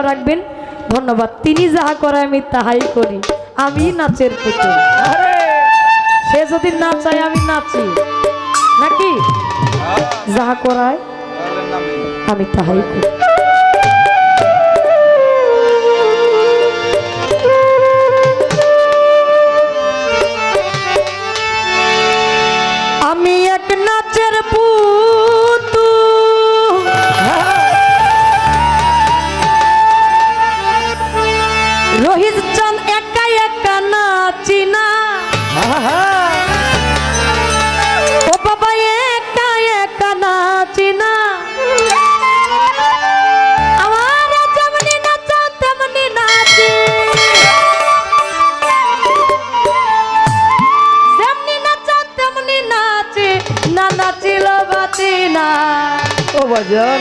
রাখবেন। ধন্যবাদ। তিনি যাহা করে আমি তাহাই করি। আমি নাচের পুতুল। সে যদি না চায় আমি নাচি। নাকি? যাহা করায় আমি তাহাই করি। রোহিত চাঁদ একা একা নাচি না। ও বাবা একা একা নাচি না। আমার যেমনি নাচাও তেমনি নাচি। যেমনি নাচাও তেমনি নাচি না নাচিল বাতি না। ও বাজান